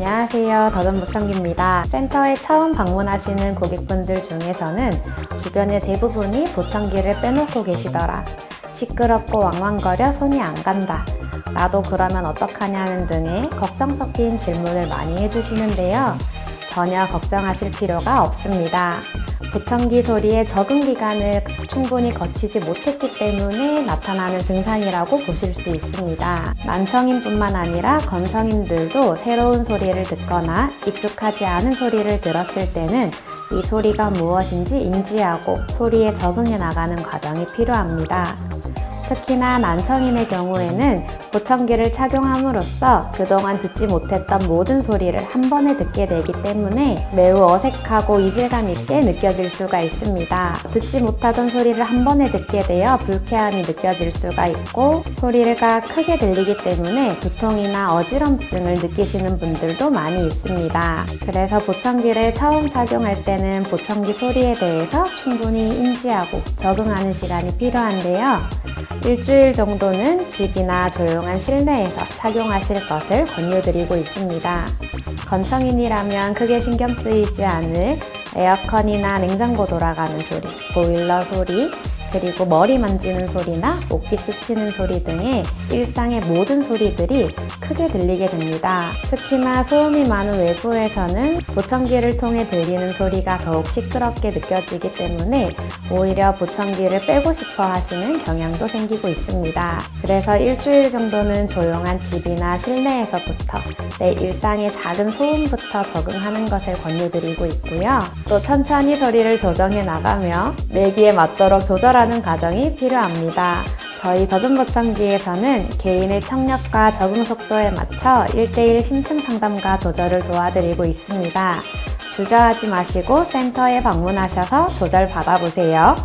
안녕하세요. 더전보청기입니다. 센터에 처음 방문하시는 고객분들 중에서는 주변의 대부분이 보청기를 빼놓고 계시더라. 시끄럽고 왕왕거려 손이 안 간다. 나도 그러면 어떡하냐는 등의 걱정 섞인 질문을 많이 해주시는데요. 전혀 걱정하실 필요가 없습니다. 보청기 소리의 적응 기간을 충분히 거치지 못했기 때문에 나타나는 증상이라고 보실 수 있습니다. 만청인뿐만 아니라 건청인들도 새로운 소리를 듣거나 익숙하지 않은 소리를 들었을 때는 이 소리가 무엇인지 인지하고 소리에 적응해 나가는 과정이 필요합니다. 특히나 난청인의 경우에는 보청기를 착용함으로써 그동안 듣지 못했던 모든 소리를 한 번에 듣게 되기 때문에 매우 어색하고 이질감 있게 느껴질 수가 있습니다. 듣지 못하던 소리를 한 번에 듣게 되어 불쾌함이 느껴질 수가 있고 소리가 크게 들리기 때문에 두통이나 어지럼증을 느끼시는 분들도 많이 있습니다. 그래서 보청기를 처음 착용할 때는 보청기 소리에 대해서 충분히 인지하고 적응하는 시간이 필요한데요. 일주일 정도는 집이나 조용 한 실내에서 착용하실 것을 권유드리고 있습니다. 건청인이라면 크게 신경 쓰이지 않을 에어컨이나 냉장고 돌아가는 소리, 보일러 소리, 그리고 머리 만지는 소리나 옷기 스치는 소리 등의 일상의 모든 소리들이 크게 들리게 됩니다. 특히나 소음이 많은 외부에서는 보청기를 통해 들리는 소리가 더욱 시끄럽게 느껴지기 때문에 오히려 보청기를 빼고 싶어 하시는 경향도 생기고 있습니다. 그래서 일주일 정도는 조용한 집이나 실내에서부터 내 일상의 작은 소음부터 적응하는 것을 권유드리고 있고요. 또 천천히 소리를 조정해 나가며 내 귀에 맞도록 조절하는 과정이 필요합니다. 저희 더존보청기에서는 개인의 청력과 적응 속도에 맞춰 1대1 심층 상담과 조절을 도와드리고 있습니다. 주저하지 마시고 센터에 방문하셔서 조절 받아보세요.